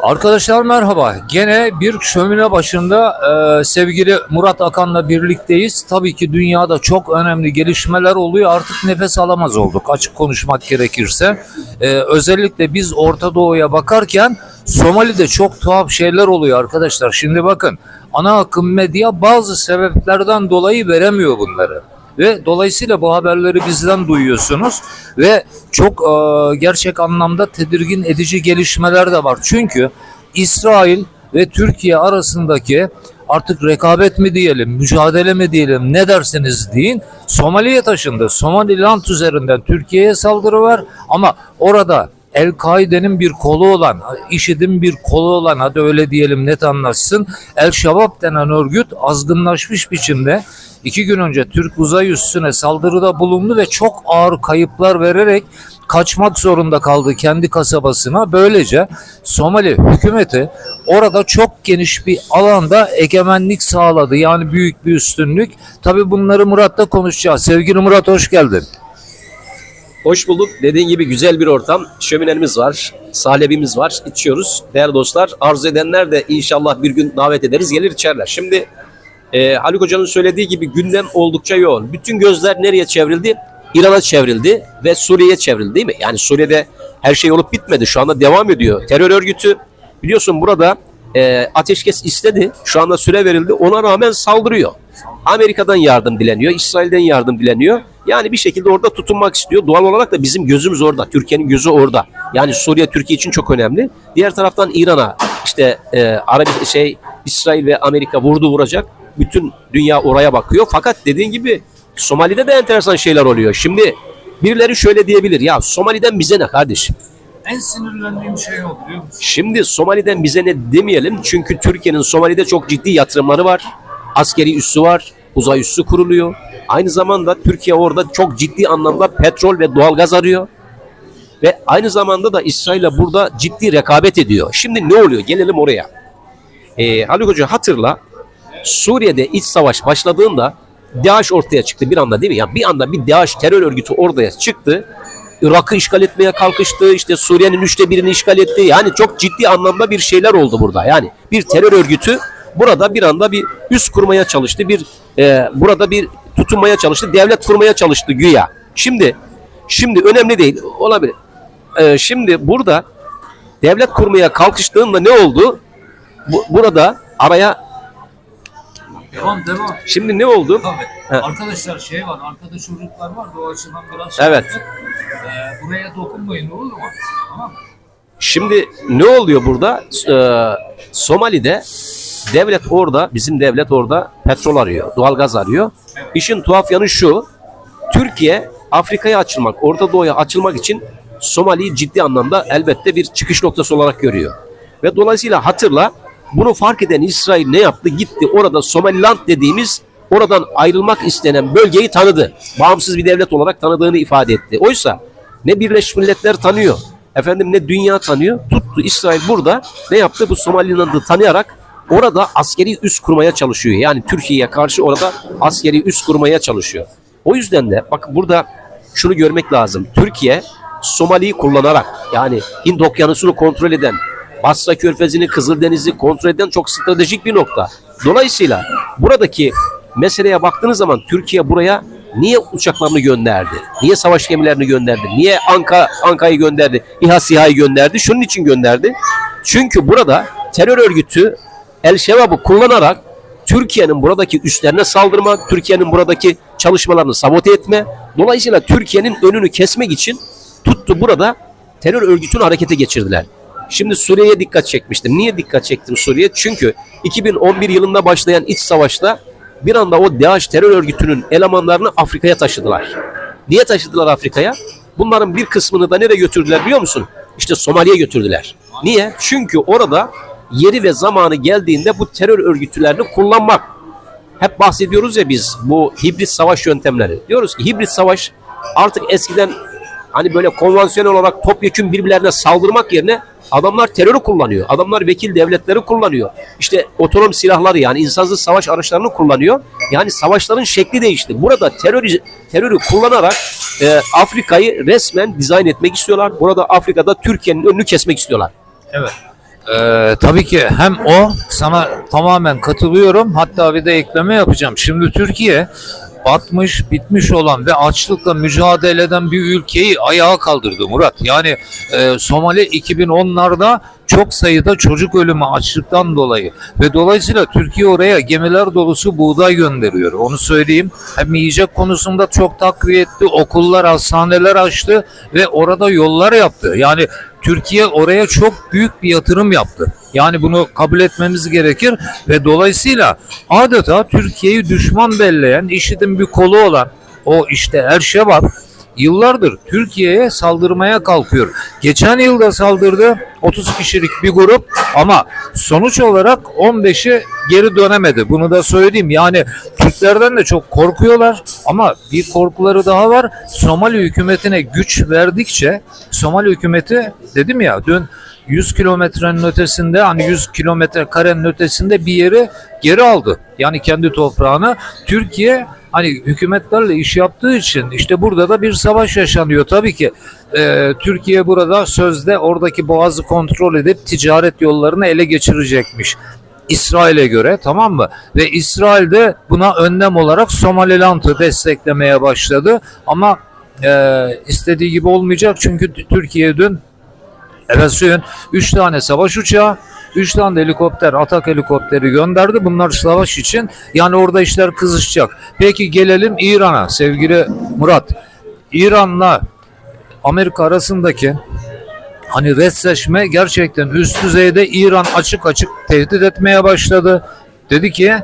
Arkadaşlar merhaba. Gene bir şömine başında e, sevgili Murat Akan'la birlikteyiz. Tabii ki dünyada çok önemli gelişmeler oluyor. Artık nefes alamaz olduk açık konuşmak gerekirse. E, özellikle biz Orta Doğu'ya bakarken Somali'de çok tuhaf şeyler oluyor arkadaşlar. Şimdi bakın ana akım medya bazı sebeplerden dolayı veremiyor bunları ve dolayısıyla bu haberleri bizden duyuyorsunuz ve çok e, gerçek anlamda tedirgin edici gelişmeler de var. Çünkü İsrail ve Türkiye arasındaki artık rekabet mi diyelim, mücadele mi diyelim, ne derseniz deyin Somali'ye taşındı. Somaliland üzerinden Türkiye'ye saldırı var ama orada El-Kaide'nin bir kolu olan, IŞİD'in bir kolu olan hadi öyle diyelim net anlaşsın. El-Şabab denen örgüt azgınlaşmış biçimde iki gün önce Türk uzay üssüne saldırıda bulundu ve çok ağır kayıplar vererek kaçmak zorunda kaldı kendi kasabasına. Böylece Somali hükümeti orada çok geniş bir alanda egemenlik sağladı. Yani büyük bir üstünlük. Tabi bunları Murat'la konuşacağız. Sevgili Murat hoş geldin. Hoş bulduk. Dediğin gibi güzel bir ortam. Şöminemiz var, salebimiz var. içiyoruz. Değerli dostlar, arzu edenler de inşallah bir gün davet ederiz. Gelir içerler. Şimdi e, Haluk Hoca'nın söylediği gibi gündem oldukça yoğun. Bütün gözler nereye çevrildi? İran'a çevrildi ve Suriye'ye çevrildi değil mi? Yani Suriye'de her şey olup bitmedi. Şu anda devam ediyor. Terör örgütü biliyorsun burada e, ateşkes istedi. Şu anda süre verildi. Ona rağmen saldırıyor. Amerika'dan yardım dileniyor. İsrail'den yardım dileniyor. Yani bir şekilde orada tutunmak istiyor. Doğal olarak da bizim gözümüz orada. Türkiye'nin gözü orada. Yani Suriye Türkiye için çok önemli. Diğer taraftan İran'a işte e, Arabi şey İsrail ve Amerika vurdu vuracak. Bütün dünya oraya bakıyor. Fakat dediğin gibi Somali'de de enteresan şeyler oluyor. Şimdi birileri şöyle diyebilir. Ya Somali'den bize ne kardeşim? En sinirlendiğim şey o biliyor musun? Şimdi Somali'den bize ne demeyelim. Çünkü Türkiye'nin Somali'de çok ciddi yatırımları var. Askeri üssü var. Uzay üssü kuruluyor. Aynı zamanda Türkiye orada çok ciddi anlamda petrol ve doğalgaz arıyor. Ve aynı zamanda da İsrail'le burada ciddi rekabet ediyor. Şimdi ne oluyor? Gelelim oraya. Ee, Haluk Hoca hatırla Suriye'de iç savaş başladığında DAEŞ ortaya çıktı bir anda değil mi? Ya bir anda bir DAEŞ terör örgütü ortaya çıktı. Irak'ı işgal etmeye kalkıştı. işte Suriye'nin üçte birini işgal etti. Yani çok ciddi anlamda bir şeyler oldu burada. Yani bir terör örgütü burada bir anda bir üst kurmaya çalıştı. Bir e, burada bir tutunmaya çalıştı. Devlet kurmaya çalıştı güya. Şimdi şimdi önemli değil. Olabilir. E, şimdi burada devlet kurmaya kalkıştığında ne oldu? Bu, burada araya Devam devam. şimdi ne oldu? Tabii. Arkadaşlar şey var, arkada çocuklar var da o açıdan biraz şey Evet. Ee, buraya dokunmayın olur mu? Tamam? Şimdi ne oluyor burada? Ee, Somali'de devlet orada, bizim devlet orada petrol arıyor, doğalgaz arıyor. İşin tuhaf yanı şu, Türkiye Afrika'ya açılmak, Orta Doğu'ya açılmak için Somali'yi ciddi anlamda elbette bir çıkış noktası olarak görüyor. Ve dolayısıyla hatırla, bunu fark eden İsrail ne yaptı? Gitti orada Somaliland dediğimiz oradan ayrılmak istenen bölgeyi tanıdı. Bağımsız bir devlet olarak tanıdığını ifade etti. Oysa ne Birleşmiş Milletler tanıyor, efendim ne dünya tanıyor. Tuttu İsrail burada ne yaptı? Bu Somaliland'ı tanıyarak orada askeri üs kurmaya çalışıyor. Yani Türkiye'ye karşı orada askeri üs kurmaya çalışıyor. O yüzden de bak burada şunu görmek lazım. Türkiye Somali'yi kullanarak yani Hint Okyanusu'nu kontrol eden, Basra Körfezi'ni, Kızıldeniz'i kontrol eden çok stratejik bir nokta. Dolayısıyla buradaki meseleye baktığınız zaman Türkiye buraya niye uçaklarını gönderdi? Niye savaş gemilerini gönderdi? Niye Anka Anka'yı gönderdi? İHA SİHA'yı gönderdi? Şunun için gönderdi. Çünkü burada terör örgütü El Şebab'ı kullanarak Türkiye'nin buradaki üslerine saldırma, Türkiye'nin buradaki çalışmalarını sabote etme, dolayısıyla Türkiye'nin önünü kesmek için tuttu burada terör örgütünü harekete geçirdiler. Şimdi Suriye'ye dikkat çekmiştim. Niye dikkat çektim Suriye? Çünkü 2011 yılında başlayan iç savaşta bir anda o DAEŞ terör örgütünün elemanlarını Afrika'ya taşıdılar. Niye taşıdılar Afrika'ya? Bunların bir kısmını da nereye götürdüler biliyor musun? İşte Somali'ye götürdüler. Niye? Çünkü orada yeri ve zamanı geldiğinde bu terör örgütlerini kullanmak. Hep bahsediyoruz ya biz bu hibrit savaş yöntemleri. Diyoruz ki hibrit savaş artık eskiden hani böyle konvansiyonel olarak topyekun birbirlerine saldırmak yerine adamlar terörü kullanıyor. Adamlar vekil devletleri kullanıyor. İşte otonom silahları yani insansız savaş araçlarını kullanıyor. Yani savaşların şekli değişti. Burada terör terörü kullanarak e, Afrika'yı resmen dizayn etmek istiyorlar. Burada Afrika'da Türkiye'nin önünü kesmek istiyorlar. Evet. Ee, tabii ki hem o sana tamamen katılıyorum hatta bir de ekleme yapacağım. Şimdi Türkiye batmış bitmiş olan ve açlıkla mücadele eden bir ülkeyi ayağa kaldırdı Murat. Yani e, Somali 2010'larda çok sayıda çocuk ölümü açlıktan dolayı ve dolayısıyla Türkiye oraya gemiler dolusu buğday gönderiyor. Onu söyleyeyim. Hem yiyecek konusunda çok takviye etti. Okullar, hastaneler açtı ve orada yollar yaptı. Yani Türkiye oraya çok büyük bir yatırım yaptı. Yani bunu kabul etmemiz gerekir ve dolayısıyla adeta Türkiye'yi düşman belleyen, IŞİD'in bir kolu olan o işte Erşebab yıllardır Türkiye'ye saldırmaya kalkıyor. Geçen yılda saldırdı 30 kişilik bir grup ama sonuç olarak 15'i geri dönemedi. Bunu da söyleyeyim. Yani Türklerden de çok korkuyorlar ama bir korkuları daha var. Somali hükümetine güç verdikçe Somali hükümeti dedim ya dün 100 kilometrenin ötesinde hani 100 kilometre karenin ötesinde bir yeri geri aldı. Yani kendi toprağını. Türkiye hani hükümetlerle iş yaptığı için işte burada da bir savaş yaşanıyor. Tabii ki e, Türkiye burada sözde oradaki boğazı kontrol edip ticaret yollarını ele geçirecekmiş. İsrail'e göre tamam mı? Ve İsrail de buna önlem olarak Somaliland'ı desteklemeye başladı. Ama e, istediği gibi olmayacak çünkü Türkiye dün Evvelsi 3 tane savaş uçağı, 3 tane de helikopter, atak helikopteri gönderdi. Bunlar savaş için. Yani orada işler kızışacak. Peki gelelim İran'a sevgili Murat. İran'la Amerika arasındaki hani resleşme gerçekten üst düzeyde İran açık açık tehdit etmeye başladı. Dedi ki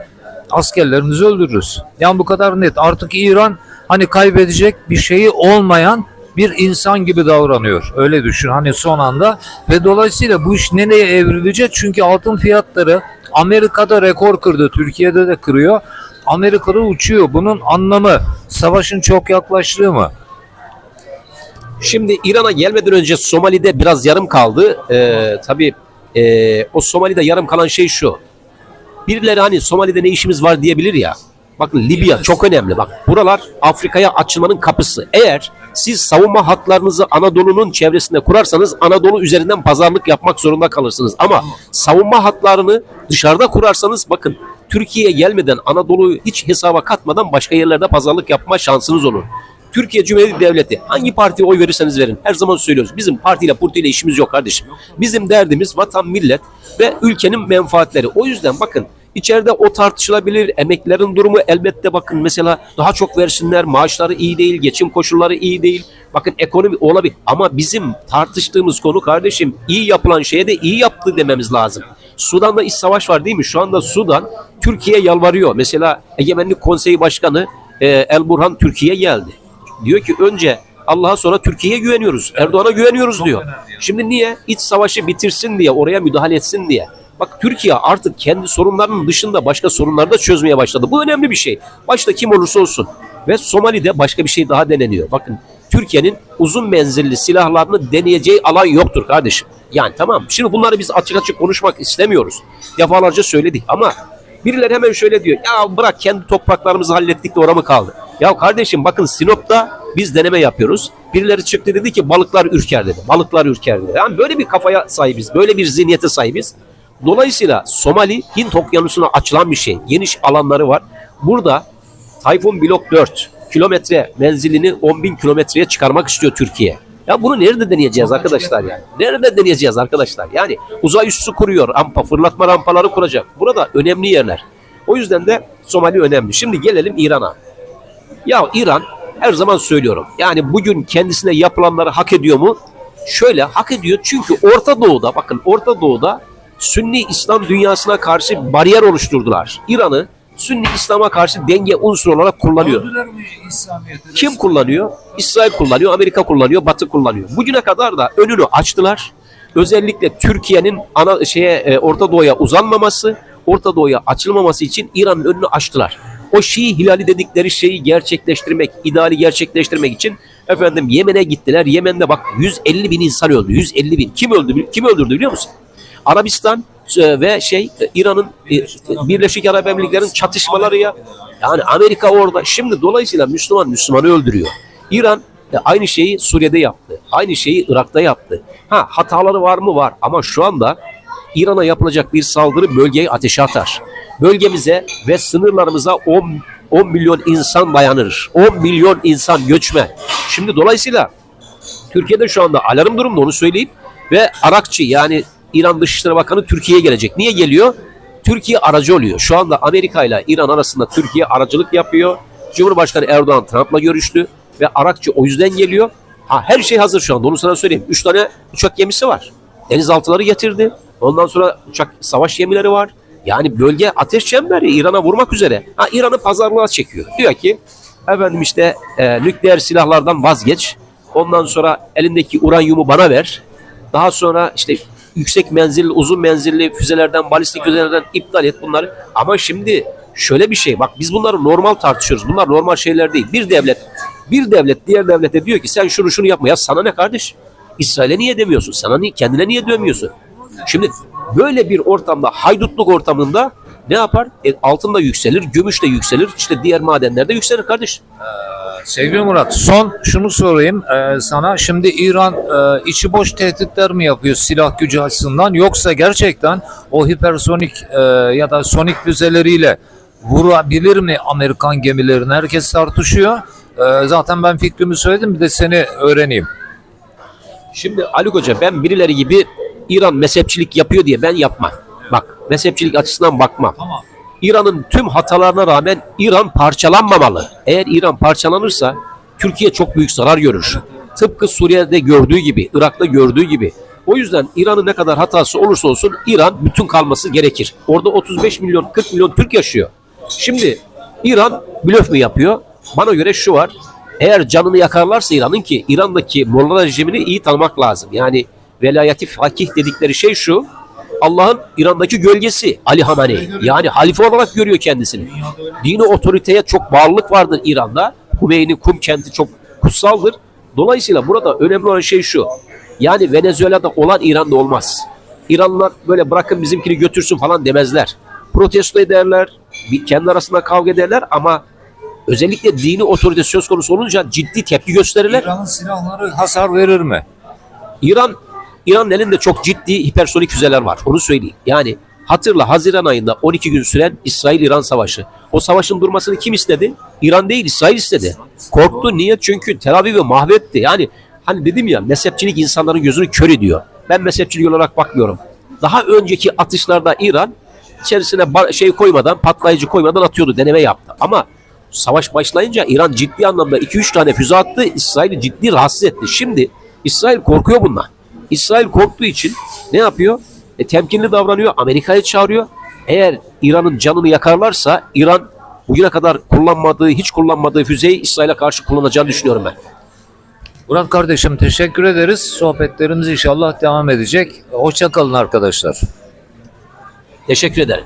askerlerinizi öldürürüz. Yani bu kadar net. Artık İran hani kaybedecek bir şeyi olmayan bir insan gibi davranıyor. Öyle düşün hani son anda ve dolayısıyla bu iş nereye evrilecek? Çünkü altın fiyatları Amerika'da rekor kırdı. Türkiye'de de kırıyor. Amerika'da uçuyor. Bunun anlamı savaşın çok yaklaştığı mı? Şimdi İran'a gelmeden önce Somali'de biraz yarım kaldı. Ee, tabii ee, o Somali'de yarım kalan şey şu. Birileri hani Somali'de ne işimiz var diyebilir ya. Bakın Libya çok önemli. Bak buralar Afrika'ya açılmanın kapısı. Eğer siz savunma hatlarınızı Anadolu'nun çevresinde kurarsanız Anadolu üzerinden pazarlık yapmak zorunda kalırsınız. Ama savunma hatlarını dışarıda kurarsanız bakın Türkiye'ye gelmeden Anadolu'yu hiç hesaba katmadan başka yerlerde pazarlık yapma şansınız olur. Türkiye Cumhuriyeti Devleti hangi partiye oy verirseniz verin her zaman söylüyoruz. Bizim partiyle purtiyle işimiz yok kardeşim. Bizim derdimiz vatan, millet ve ülkenin menfaatleri. O yüzden bakın içeride o tartışılabilir. Emeklerin durumu elbette bakın mesela daha çok versinler. Maaşları iyi değil, geçim koşulları iyi değil. Bakın ekonomi olabilir ama bizim tartıştığımız konu kardeşim iyi yapılan şeye de iyi yaptı dememiz lazım. Sudan'da iç savaş var değil mi? Şu anda Sudan Türkiye'ye yalvarıyor. Mesela Egemenlik Konseyi Başkanı e, El Burhan Türkiye'ye geldi. Diyor ki önce Allah'a sonra Türkiye'ye güveniyoruz. Erdoğan'a güveniyoruz diyor. Şimdi niye? İç savaşı bitirsin diye, oraya müdahale etsin diye. Bak Türkiye artık kendi sorunlarının dışında başka sorunları da çözmeye başladı. Bu önemli bir şey. Başta kim olursa olsun. Ve Somali'de başka bir şey daha deneniyor. Bakın Türkiye'nin uzun menzilli silahlarını deneyeceği alan yoktur kardeşim. Yani tamam. Şimdi bunları biz açık açık konuşmak istemiyoruz. Defalarca söyledik ama birileri hemen şöyle diyor. Ya bırak kendi topraklarımızı hallettik de oraya mı kaldı? Ya kardeşim bakın Sinop'ta biz deneme yapıyoruz. Birileri çıktı dedi ki balıklar ürker dedi. Balıklar ürker dedi. Yani böyle bir kafaya sahibiz. Böyle bir zihniyete sahibiz. Dolayısıyla Somali Hint okyanusuna açılan bir şey. Geniş alanları var. Burada Tayfun Blok 4 kilometre menzilini 10 bin kilometreye çıkarmak istiyor Türkiye. Ya bunu nerede deneyeceğiz arkadaşlar yani? Nerede deneyeceğiz arkadaşlar? Yani uzay üssü kuruyor, rampa, fırlatma rampaları kuracak. Burada önemli yerler. O yüzden de Somali önemli. Şimdi gelelim İran'a. Ya İran her zaman söylüyorum. Yani bugün kendisine yapılanları hak ediyor mu? Şöyle hak ediyor çünkü Orta Doğu'da bakın Orta Doğu'da Sünni İslam dünyasına karşı bariyer oluşturdular. İran'ı Sünni İslam'a karşı denge unsuru olarak kullanıyor. Kim kullanıyor? İsrail kullanıyor, Amerika kullanıyor, Batı kullanıyor. Bugüne kadar da önünü açtılar. Özellikle Türkiye'nin ana şeye e, Orta Doğu'ya uzanmaması, Orta Doğu'ya açılmaması için İran'ın önünü açtılar. O Şii hilali dedikleri şeyi gerçekleştirmek, ideali gerçekleştirmek için efendim Yemen'e gittiler. Yemen'de bak 150 bin insan öldü. 150 bin. Kim öldü? Kim öldürdü biliyor musun? Arabistan e, ve şey e, İran'ın e, Birleşik Arap Emirlikleri'nin çatışmaları ya. Yani Amerika orada. Şimdi dolayısıyla Müslüman Müslümanı öldürüyor. İran aynı şeyi Suriye'de yaptı. Aynı şeyi Irak'ta yaptı. Ha hataları var mı? Var. Ama şu anda İran'a yapılacak bir saldırı bölgeyi ateşe atar. Bölgemize ve sınırlarımıza 10, 10 milyon insan dayanır. 10 milyon insan göçme. Şimdi dolayısıyla Türkiye'de şu anda alarm durumda onu söyleyeyim. Ve Arakçı yani İran Dışişleri Bakanı Türkiye'ye gelecek. Niye geliyor? Türkiye aracı oluyor. Şu anda Amerika ile İran arasında Türkiye aracılık yapıyor. Cumhurbaşkanı Erdoğan Trump'la görüştü ve Arakçı o yüzden geliyor. Ha her şey hazır şu anda. Onu sana söyleyeyim. Üç tane uçak gemisi var. Denizaltıları getirdi. Ondan sonra uçak savaş gemileri var. Yani bölge ateş çemberi İran'a vurmak üzere. Ha İran'ı pazarlığa çekiyor. Diyor ki efendim işte e, nükleer silahlardan vazgeç. Ondan sonra elindeki uranyumu bana ver. Daha sonra işte yüksek menzilli, uzun menzilli füzelerden, balistik füzelerden iptal et bunları. Ama şimdi şöyle bir şey bak biz bunları normal tartışıyoruz. Bunlar normal şeyler değil. Bir devlet bir devlet diğer devlete diyor ki sen şunu şunu yapma. Ya sana ne kardeş? İsrail'e niye demiyorsun? Sana niye, kendine niye dönmüyorsun? Şimdi böyle bir ortamda, haydutluk ortamında ne yapar? E, altın da yükselir, gümüş de yükselir, işte diğer madenler de yükselir kardeş. Sevgili Murat, son şunu sorayım e, sana. Şimdi İran e, içi boş tehditler mi yapıyor silah gücü açısından yoksa gerçekten o hipersonik e, ya da sonik füzeleriyle vurabilir mi Amerikan gemilerini? Herkes tartışıyor. E, zaten ben fikrimi söyledim bir de seni öğreneyim. Şimdi Ali Hoca ben birileri gibi İran mezhepçilik yapıyor diye ben yapmam. Bak mezhepçilik açısından. Tamam. İran'ın tüm hatalarına rağmen İran parçalanmamalı. Eğer İran parçalanırsa Türkiye çok büyük zarar görür. Tıpkı Suriye'de gördüğü gibi, Irak'ta gördüğü gibi. O yüzden İran'ın ne kadar hatası olursa olsun İran bütün kalması gerekir. Orada 35 milyon, 40 milyon Türk yaşıyor. Şimdi İran blöf mü yapıyor? Bana göre şu var. Eğer canını yakarlarsa İran'ın ki İran'daki Molla rejimini iyi tanımak lazım. Yani velayeti fakih dedikleri şey şu. Allah'ın İran'daki gölgesi Ali Hamaney. Yani halife olarak görüyor kendisini. Dini otoriteye çok bağlılık vardır İran'da. Hümeyni Kum kenti çok kutsaldır. Dolayısıyla burada önemli olan şey şu. Yani Venezuela'da olan İran'da olmaz. İranlılar böyle bırakın bizimkini götürsün falan demezler. Protesto ederler, bir kendi arasında kavga ederler ama özellikle dini otorite söz konusu olunca ciddi tepki gösterirler. İran'ın silahları hasar verir mi? İran İran'ın elinde çok ciddi hipersonik füzeler var. Onu söyleyeyim. Yani hatırla Haziran ayında 12 gün süren İsrail-İran savaşı. O savaşın durmasını kim istedi? İran değil İsrail istedi. Korktu. Niye? Çünkü Tel Aviv'i mahvetti. Yani hani dedim ya mezhepçilik insanların gözünü kör ediyor. Ben mezhepçilik olarak bakmıyorum. Daha önceki atışlarda İran içerisine şey koymadan, patlayıcı koymadan atıyordu. Deneme yaptı. Ama savaş başlayınca İran ciddi anlamda 2-3 tane füze attı. İsrail'i ciddi rahatsız etti. Şimdi İsrail korkuyor bundan. İsrail korktuğu için ne yapıyor? E, temkinli davranıyor. Amerika'yı çağırıyor. Eğer İran'ın canını yakarlarsa İran bugüne kadar kullanmadığı, hiç kullanmadığı füzeyi İsrail'e karşı kullanacağını düşünüyorum ben. Murat kardeşim teşekkür ederiz. Sohbetlerimiz inşallah devam edecek. Hoşçakalın arkadaşlar. Teşekkür ederim.